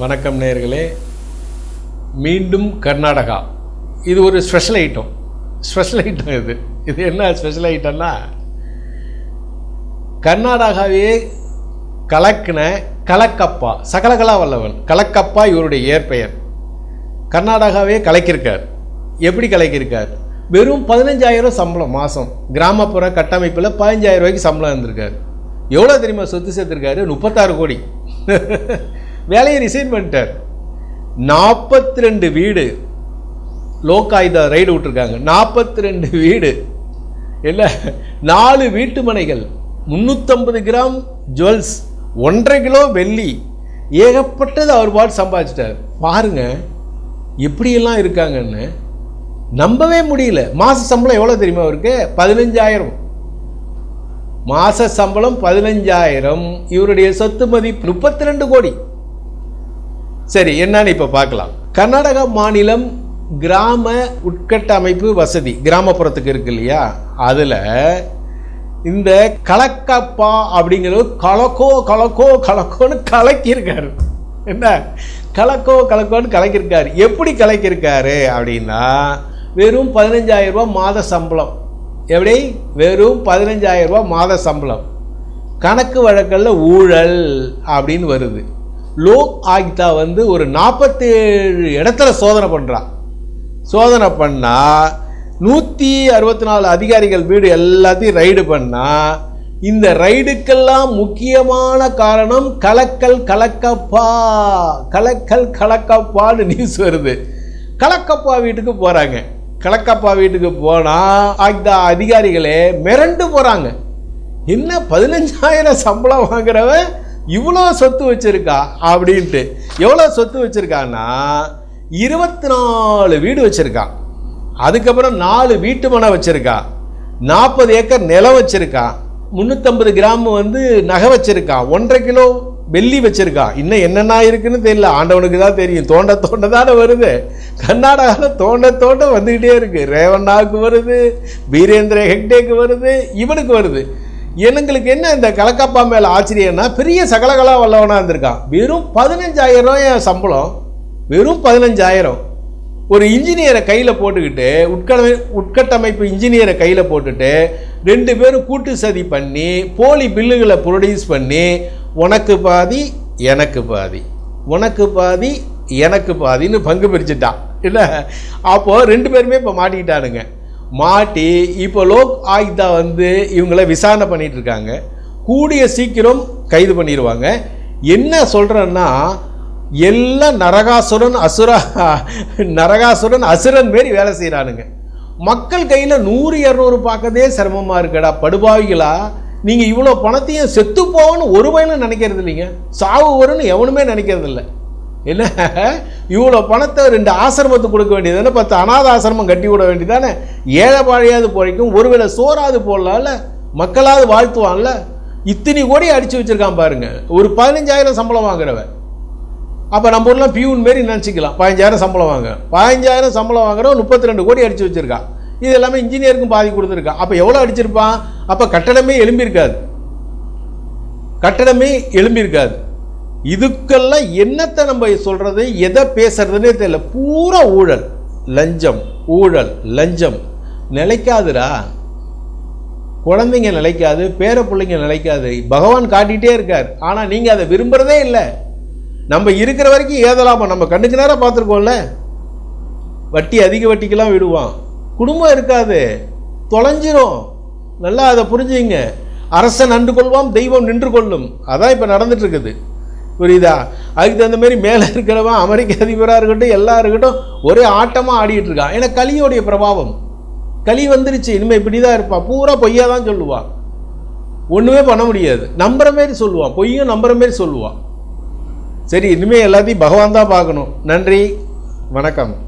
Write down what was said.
வணக்கம் நேயர்களே. மீண்டும் கர்நாடகா. இது ஒரு ஸ்பெஷல் ஐட்டம் ஸ்பெஷல் ஐட்டம் இது. இது என்ன ஸ்பெஷல் ஐட்டம்னா கர்நாடகாவே கலக்கின கலக்கப்பா சகலகலா வல்லவன் கலக்கப்பா இவருடைய இயற்பெயர் கர்நாடகாவே கலக்கியிருக்கார். எப்படி கலக்கியிருக்கார்? வெறும் பதினஞ்சாயிரம் சம்பளம் மாதம் கிராமப்புற கட்டமைப்பில் பதினஞ்சாயிரம் ரூபாய்க்கு சம்பளம் இருந்திருக்கார். எவ்வளோ தெரியுமா? சொத்து சேர்த்துருக்காரு? முப்பத்தாறு கோடி. வேலையை ரிசைன் பண்ணிட்டார். நாற்பத்தி ரெண்டு வீடு லோக்காயுதா ரைடு விட்டுருக்காங்க. நாற்பத்தி ரெண்டு வீடு. இல்லை நாலு வீட்டு மனைகள் முந்நூற்றம்பது கிராம் ஜுவல்ஸ். ஒன்றரை கிலோ வெள்ளி. ஏகப்பட்டது அவர் பாட்டு சம்பாதிச்சிட்டார். பாருங்க எப்படியெல்லாம் இருக்காங்கன்னு. நம்பவே முடியல. மாத சம்பளம் எவ்வளோ தெரியுமா அவருக்கு? பதினஞ்சாயிரம். மாத சம்பளம் பதினஞ்சாயிரம். இவருடைய சொத்து மதிப்பு முப்பத்தி ரெண்டு கோடி. சரி என்னன்னு இப்போ பார்க்கலாம். கர்நாடகா மாநிலம் கிராம உட்கட்டமைப்பு வசதி கிராமப்புறத்துக்கு இருக்கு இல்லையா? அதில் இந்த கலக்கப்பா அப்படிங்கிறது கலக்கோ கலக்கோ கலக்கோன்னு கலக்கியிருக்காரு. என்ன? கலக்கோ கலக்கோன்னு கலக்கியிருக்காரு. எப்படி கலக்கியிருக்காரு அப்படின்னா வெறும் பதினஞ்சாயிரம் ரூபா மாத சம்பளம். எப்படி? வெறும் பதினஞ்சாயிரம் ரூபா மாத சம்பளம். கணக்கு வழக்கல்ல ஊழல் அப்படின்னு வருது. லோக் ஆயுக்தா வந்து ஒரு நாற்பத்தேழு இடத்துல சோதனை பண்ணுறான் சோதனை பண்ணால் நூற்றி அறுபத்தி நாலு அதிகாரிகள் வீடு எல்லாத்தையும் ரைடு பண்ணால் இந்த ரைடுக்கெல்லாம் முக்கியமான காரணம் கலக்கல் கலக்கப்பா கலக்கல் கலக்கப்பான்னு நியூஸ் வருது. கலக்கப்பா வீட்டுக்கு போகிறாங்க கலக்கப்பா வீட்டுக்கு போனால் அந்த அதிகாரிகளே மிரண்டு போகிறாங்க என்ன பதினஞ்சாயிரம் சம்பளம் வாங்குறவன் இவ்வளோ சொத்து வச்சுருக்கா அப்படின்ட்டு. எவ்வளோ சொத்து வச்சுருக்கான்னா இருபத்தி நாலு வீடு வச்சுருக்கான் அதுக்கப்புறம் நாலு வீட்டு மனை வச்சுருக்கா. நாற்பது ஏக்கர் நிலம் வச்சுருக்கான் முந்நூற்றம்பது கிராம் வந்து நகை வச்சுருக்கான் ஒன்றரை கிலோ வெள்ளி வச்சுருக்கான் இன்னும் என்னென்ன இருக்குன்னு தெரியல. ஆண்டவனுக்கு தான் தெரியும். தோண்ட தோண்ட தானே வருது. கர்நாடகாவில் தோண்ட தோண்ட வந்துக்கிட்டே இருக்குது ரேவண்ணாவுக்கு வருது. வீரேந்திர ஹெக்டேக்கு வருது. இவனுக்கு வருது. எங்களுக்கு என்ன இந்த கலக்கப்பா மேலே ஆச்சரியம்னா பெரிய சகலகலா வல்லவனாக இருந்திருக்கான். வெறும் பதினஞ்சாயிரம் என் சம்பளம் வெறும் பதினஞ்சாயிரம். ஒரு இன்ஜினியரை கையில் போட்டுக்கிட்டு உட்கடமை உட்கட்டமைப்பு இன்ஜினியரை கையில் போட்டுட்டு ரெண்டு பேரும் கூட்டு சதி பண்ணி போலி பில்லுகளை ப்ரொடியூஸ் பண்ணி உனக்கு பாதி எனக்கு பாதி. உனக்கு பாதி எனக்கு பாதின்னு பங்கு பிரிச்சுட்டான். இல்லை? அப்போது ரெண்டு பேருமே இப்போ மாட்டிக்கிட்டானுங்க. மாட்டி இப்போ லோக் ஆயுக்தா வந்து இவங்கள விசாரணை பண்ணிட்டு இருக்காங்க கூடிய சீக்கிரம் கைது பண்ணிடுவாங்க என்ன சொல்கிறேன்னா எல்லாம் நரகாசுரன் அசுரா நரகாசுரன் அசுரன் மாரி வேலை செய்கிறானுங்க மக்கள் கையில் நூறு இரநூறு பார்க்கறதே சிரமமாக இருக்கடா படுபாவிகளா? நீங்கள் இவ்வளோ பணத்தையும் செத்து போகணும்னு ஒரு பயனும் நினைக்கிறது இல்லைங்க சாவு வரும்னு எவனுமே நினைக்கிறது இல்லை என்ன? இவ்வளோ பணத்தை ரெண்டு ஆசிரமத்துக்கு கொடுக்க வேண்டியதானே பத்து அநாத ஆசிரமம் கட்டி விட வேண்டியதானே ஏழை பாழையாவது பிழைக்கும் ஒருவேளை சோறாவது போடலாம்ல? மக்களாவது வாழ்த்துவான்ல? இத்தனை கோடி அடித்து வச்சிருக்கான் பாருங்கள் ஒரு பதினஞ்சாயிரம் சம்பளம் வாங்குறவன். அப்போ நம்ம ஊரில் பியூன் மாரி நினச்சிக்கலாம். பதினஞ்சாயிரம் சம்பளம் வாங்க. பதினஞ்சாயிரம் சம்பளம் வாங்குறவன் முப்பத்தி ரெண்டு கோடி அடித்து வச்சிருக்கான் இது எல்லாமே இன்ஜினியருக்கும் பாதி கொடுத்துருக்கான் அப்போ எவ்வளோ அடிச்சிருப்பான்? அப்போ கட்டடமே எழும்பியிருக்காது. கட்டடமே எழும்பியிருக்காது. இதுக்கெல்லாம் என்னத்தை நம்ம சொல்கிறது எதை பேசுறதுன்னே தெரியல. பூரா ஊழல். லஞ்சம். ஊழல். லஞ்சம். நிலைக்காதுடா. குழந்தைங்க நிலைக்காது பேர பிள்ளைங்க நிலைக்காது. பகவான் காட்டிகிட்டே இருக்கார். ஆனால் நீங்கள் அதை விரும்புகிறதே இல்லை. நம்ம இருக்கிற வரைக்கும் ஏதலாமா நம்ம கண்ணுக்கு நேரம் பார்த்துருக்கோம்ல. வட்டி அதிக வட்டிக்கெல்லாம் விடுவான். குடும்பம் இருக்காது. தொலைஞ்சிரும். நல்லா அதை புரிஞ்சுங்க. அரசன் நன்று கொள்வான் தெய்வம் நின்று கொள்ளும். அதான் இப்போ நடந்துட்டு இருக்குது. புரியுதா? அதுக்கு தகுந்த மாதிரி மேலே இருக்கிறவன் அமெரிக்க அதிபராக இருக்கட்டும் எல்லாம் இருக்கட்டும் ஒரே ஆட்டமாக ஆடிட்டு இருக்கான் ஏன்னா கலியோடைய பிரபாவம். களி வந்துருச்சு இனிமேல் இப்படி தான் இருப்பான் பூரா பொய்யா தான் சொல்லுவான் ஒன்றுமே பண்ண முடியாது. நம்புற மாரி சொல்லுவான் பொய்யும் நம்புற மாரி சொல்லுவான் சரி இனிமேல் எல்லாத்தையும் பகவான் தான் பார்க்கணும். நன்றி. வணக்கம்.